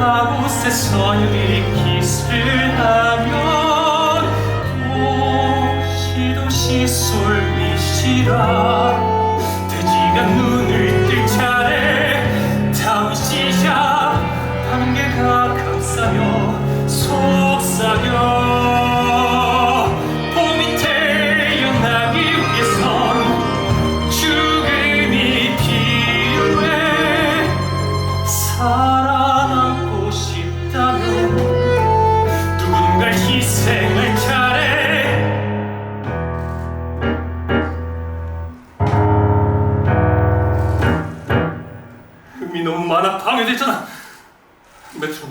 그곳에 선율이 기술하며 생을 차례 흠이 너무 많아 방해되잖아. 메트로